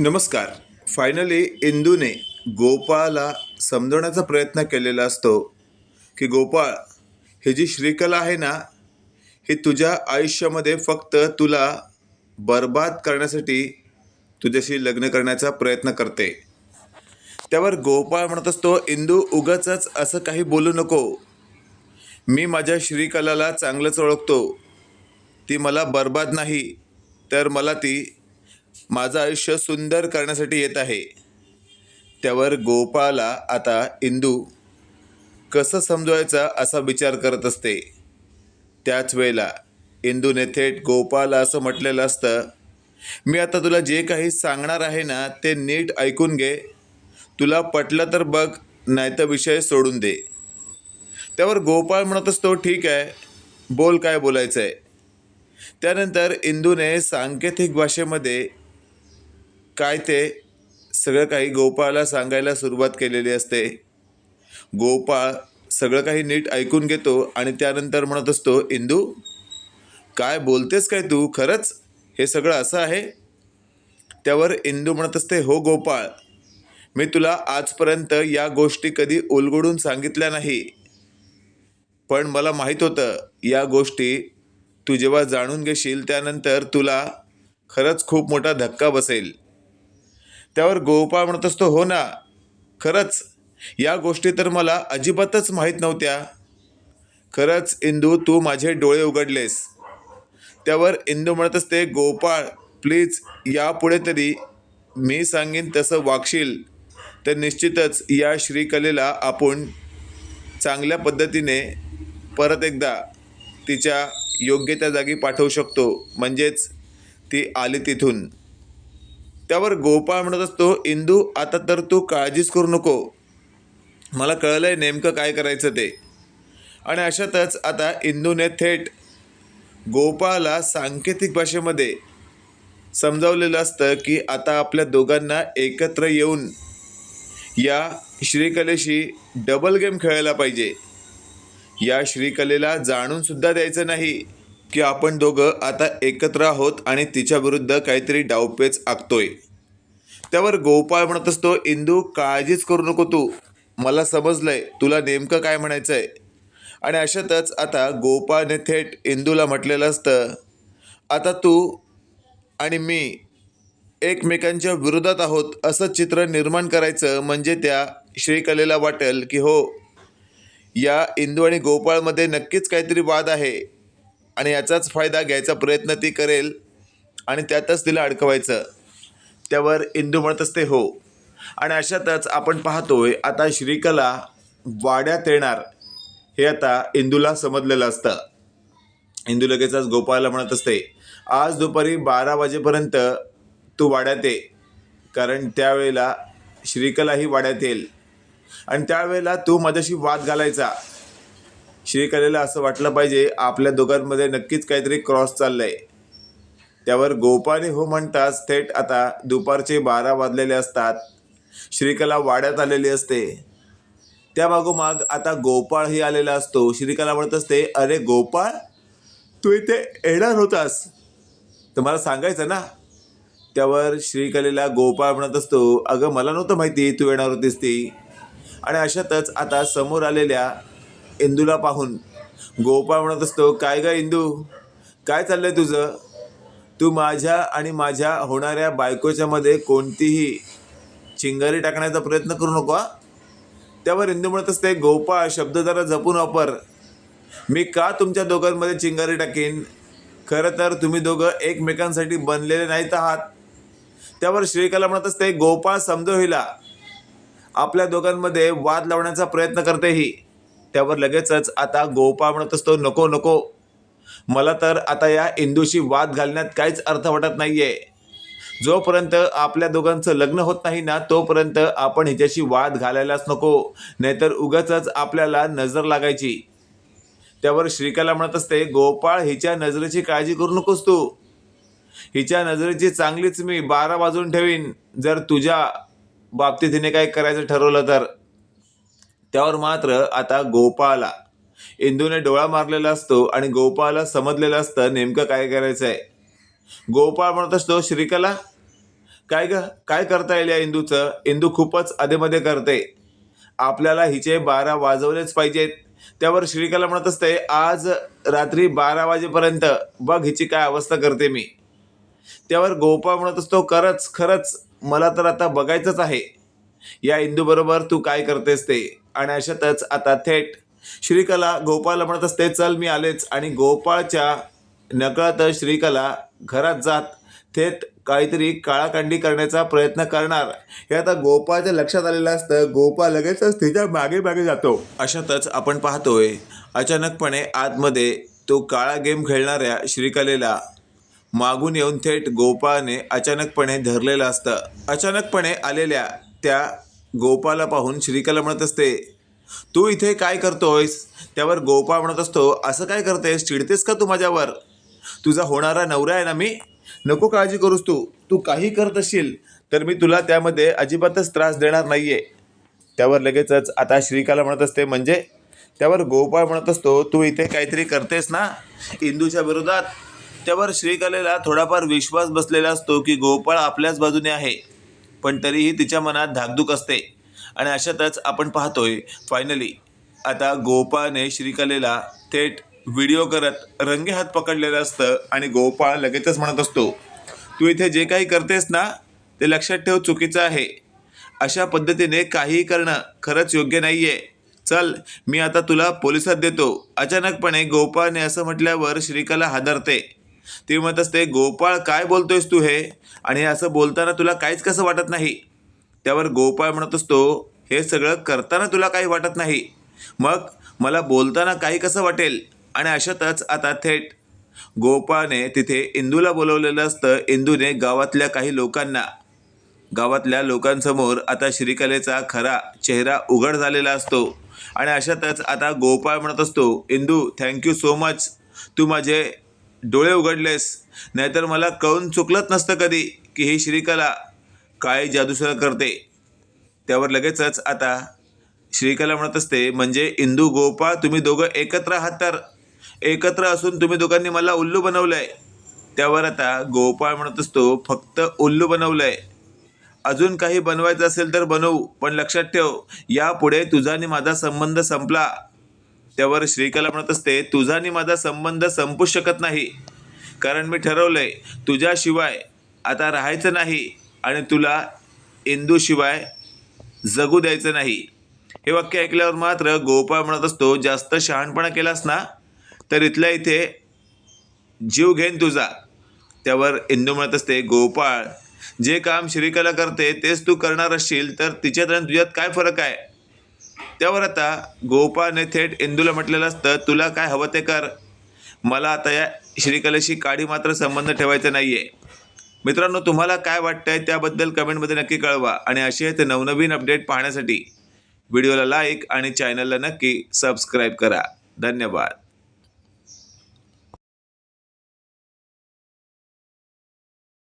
नमस्कार. फायनली इंदूने गोपाळला समजवण्याचा प्रयत्न केलेला असतो की गोपाळ ही जी श्रीकला आहे ना ही तुझ्या आयुष्यामध्ये फक्त तुला बर्बाद करण्यासाठी तुझ्याशी लग्न करण्याचा प्रयत्न करते. त्यावर गोपाळ म्हणत असतो इंदू उगाचच असं काही बोलू नको. मी माझ्या श्रीकलाला चांगलंच ओळखतो. ती मला बर्बाद नाही तर मला ती माझं आयुष्य सुंदर करण्यासाठी येत आहे. त्यावर गोपाळला आता इंदू कसं समजवायचा असा विचार करत असते. त्याच वेळेला इंदूने थेट गोपाळला असं म्हटलेलं असतं मी आता तुला जे काही सांगणार आहे ना ते नीट ऐकून घे. तुला पटलं तर बघ नाही तर विषय सोडून दे. त्यावर गोपाळ म्हणत असतो ठीक आहे बोल काय बोलायचं आहे त्यानंतर इंदूने सांकेतिक भाषेमध्ये काय ते सगळं काही गोपाळाला सांगायला सुरुवात केलेली असते. गोपाळ सगळं काही नीट ऐकून घेतो आणि त्यानंतर म्हणत असतो इंदू काय बोलतेस काय तू? खरंच हे सगळं असं आहे? त्यावर इंदू म्हणत असते हो गोपाळ मी तुला आजपर्यंत या गोष्टी कधी उलगडून सांगितल्या नाही. पण मला माहीत होतं या गोष्टी तू जेव्हा जाणून घेशील त्यानंतर तुला खरंच खूप मोठा धक्का बसेल. त्यावर गोपाळ म्हणत असतो हो ना खरंच या गोष्टी तर मला अजिबातच माहीत नव्हत्या. खरंच इंदू तू माझे डोळे उघडलेस. त्यावर इंदू म्हणत असते गोपाळ प्लीज यापुढे तरी मी सांगेन तसं वागशील. तर निश्चितच या श्रीकलेला आपण चांगल्या पद्धतीने परत एकदा तिच्या योग्य त्या जागी पाठवू शकतो. म्हणजेच ती आली तिथून. त्यावर गोपाळ म्हणत असतो इंदू आता तर तू काळजीच करू नको. मला कळलं आहे नेमकं काय करायचं ते. आणि अशातच आता इंदूने थेट गोपाळला सांकेतिक भाषेमध्ये समजावलेलं असतं की आता आपल्या दोघांना एकत्र येऊन या श्रीकलेशी डबल गेम खेळायला पाहिजे. या श्रीकलेला जाणूनसुद्धा द्यायचं नाही. की आपण दोघं आता एकत्र आहोत आणि तिच्या विरुद्ध काहीतरी डावपेच आखतोय. त्यावर गोपाळ म्हणत असतो इंदू काळजीच करू नको तू. मला समजलंय तुला नेमकं काय म्हणायचं आहे आणि अशातच आता गोपाळने थेट इंदूला म्हटलेलं असतं आता तू आणि मी एकमेकांच्या विरोधात आहोत असं चित्र निर्माण करायचं म्हणजे त्या श्रीकलेला वाटेल की हो या इंदू आणि गोपाळमध्ये नक्कीच काहीतरी वाद आहे. आणि याचाच फायदा घ्यायचा प्रयत्न ती करेल आणि त्यातच तिला अडकवायचं. त्यावर इंदू म्हणत असते हो. आणि अशातच आपण पाहतोय आता श्रीकला वाड्यात येणार. हे आता इंदूला समजलेलं असतं. इंदू लगेचच गोपाळला म्हणत असते आज दुपारी बारा वाजेपर्यंत तू वाड्यात ये. कारण त्यावेळेला श्रीकलाही वाड्यात येईल. आणि त्यावेळेला तू माझ्याशी वाद घालायचा. श्रीकलेला असं वाटलं पाहिजे आपल्या दोघांमध्ये नक्कीच काहीतरी क्रॉस चाललं आहे त्यावर गोपाने हो म्हणताच थेट आता दुपारचे बारा वाजलेले असतात. श्रीकला वाड्यात आलेली असते. त्यामागोमाग आता गोपाळही आलेला असतो. श्रीकला म्हणत असते अरे गोपाळ तू इथे येणार होतास. तर मला सांगायचं ना. त्यावर श्रीकलेला गोपाळ म्हणत असतो अगं मला नव्हतं माहिती तू येणार होतीस ती. आणि अशातच आता समोर आलेल्या इंदूला पाहून. गोपाळ म्हणत असतो काय ग इंदू? काय चाललंय तुझं? तू माझ्या आणि माझ्या होणाऱ्या बायकोच्या मध्ये कोणतीही चिंगारी टाकण्याचा प्रयत्न करू नको त्यावर इंदू म्हणत असते गोपाळ शब्द जरा जपून वापर. मी का तुमच्या दोघांमध्ये चिंगारी टाकीन? खरं तर तुम्ही दोघं एकमेकांसाठी बनलेले नाहीत आहात. त्यावर श्रीकला म्हणत असते गोपाळ समजो हिला आपल्या दोघांमध्ये वाद लावण्याचा प्रयत्न करते ही. त्यावर लगेचच आता गोपाळ म्हणत असतो नको नको. मला तर आता या इंदूशी वाद घालण्यात काहीच अर्थ वाटत नाहीये. जोपर्यंत आपल्या दोघांचं लग्न होत नाही ना तोपर्यंत आपण हिच्याशी वाद घालायलाच नको. नाहीतर उगाच आपल्याला नजर लागायची. त्यावर श्रीकला म्हणत असते गोपाळ हिच्या नजरेची काळजी करू नकोस तू. हिच्या नजरेची चांगलीच मी बारा वाजून ठेवीन. जर तुझ्या बाबतीत हिने काय करायचं ठरवलं तर. त्यावर मात्र आता गोपाळला इंदूने डोळा मारलेला असतो आणि गोपाळला समजलेलं असतं नेमकं काय करायचं आहे गोपाळ म्हणत असतो श्रीकला काय ग काय करता येईल या इंदूचं? इंदू खूपच अधेमध्ये करते. आपल्याला हिचे बारा वाजवलेच पाहिजेत. त्यावर श्रीकला म्हणत असते आज रात्री बारा वाजेपर्यंत बघ हिची काय अवस्था करते मी. त्यावर गोपाळ म्हणत असतो खरंच खरंच मला तर आता बघायचंच आहे. या इंदूबरोबर तू काय करतेस ते? आणि अशातच आता थेट श्रीकला गोपाळला म्हणत असते चल मी आलेच. आणि गोपाळच्या नकळतच श्रीकला घरात जात थेट काहीतरी काळाकांडी करण्याचा प्रयत्न करणार. हे आता गोपाळच्या लक्षात आलेलं असतं. गोपाळ लगेचच तिच्यामागे मागे जातो. अशातच आपण पाहतोय अचानकपणे आतमध्ये तो काळा गेम खेळणाऱ्या श्रीकलेला मागून येऊन थेट गोपाळने अचानकपणे धरलेलं असतं. अचानकपणे आलेल्या त्या गोपाला पाहून श्रीकला म्हणत असते तू इथे काय करतोयस? त्यावर गोपाळ म्हणत असतो असं काय करतेस? चिडतेस का तू माझ्यावर? तुझा होणारा नवरा आहे ना मी? नको काळजी करूस तू. तू काही करत असशील तर मी तुला त्यामध्ये अजिबातच त्रास देणार नाहीये. त्यावर लगेचच आता श्रीकाला म्हणत असते म्हणजे? त्यावर गोपाळ म्हणत असतो तू इथे काहीतरी करतेस ना? इंदूच्या विरोधात? त्यावर श्रीकलेला थोडाफार विश्वास बसलेला असतो की गोपाळ आपल्याच बाजूने आहे. पण तरीही तिच्या मनात धाकधूक असते. आणि अशातच आपण पाहतोय फायनली आता गोपाळने श्रीकलेला थेट व्हिडिओ करत रंगेहात पकडलेलं असतं आणि गोपाळ लगेचच म्हणत असतो तू इथे जे काही करतेस ना ते लक्षात ठेव चुकीचं आहे. अशा पद्धतीने काहीही करणं खरंच योग्य नाही आहे चल मी आता तुला पोलिसात देतो. अचानकपणे गोपाळने असं म्हटल्यावर श्रीकला हादरते. ती म्हणत असते गोपाळ काय बोलतोयस तू हे? आणि असं बोलताना तुला काहीच कसं वाटत नाही. त्यावर गोपाळ म्हणत असतो हे सगळं करताना तुला काही वाटत नाही. मग मला बोलताना काही कसं वाटेल? आणि अशातच आता थेट गोपाळने तिथे इंदूला बोलवलेलं असतं इंदूने गावातल्या काही लोकांना. गावातल्या लोकांसमोर आता श्रीकलेचा खरा चेहरा उघड झालेला असतो. आणि अशातच आता गोपाळ म्हणत असतो Indu thank you so much तू माझे डोळे उघडलेस. नाहीतर मला कळून चुकलंच नसतं कधी की ही श्रीकला काय जादूसर करते. त्यावर लगेचच आता श्रीकला म्हणत असते म्हणजे इंदू गोपाळ तुम्ही दोघं एकत्र आहात तर? एकत्र असून तुम्ही दोघांनी मला उल्लू बनवलंय. त्यावर आता गोपाळ म्हणत असतो फक्त उल्लू बनवलंय. अजून काही बनवायचं असेल तर बनवू पण लक्षात ठेव यापुढे तुझा आणि माझा संबंध संपला. त्यावर श्रीकला म्हणत असते तुझा आणि माझा संबंध संपू शकत नाही. कारण मी ठरवलंय तुझ्याशिवाय आता राहायचं नाही आणि तुला इंदूशिवाय जगू द्यायचं नाही. हे वाक्य ऐकल्यावर मात्र गोपाळ म्हणत असतो जास्त शहाणपणा केलास ना तर इथल्या इथे जीव घेईन तुझा. त्यावर इंदू म्हणत असते गोपाळ जे काम श्रीकला करते तेच तू करणार असशील तर तिच्यात आणि तुझ्यात काय फरक आहे? त्यावर आता गोपाने थेट इंदूला म्हटलेलं असतं तुला काय हवं ते कर. मला आता या श्रीकलेशी काडी मात्र संबंध ठेवायचा नाही आहे मित्रांनो तुम्हाला काय वाटतंय त्याबद्दल कमेंटमध्ये नक्की कळवा आणि असे ते नवनवीन अपडेट पाहण्यासाठी. व्हिडिओला लाईक आणि चॅनलला नक्की सबस्क्राईब करा. धन्यवाद.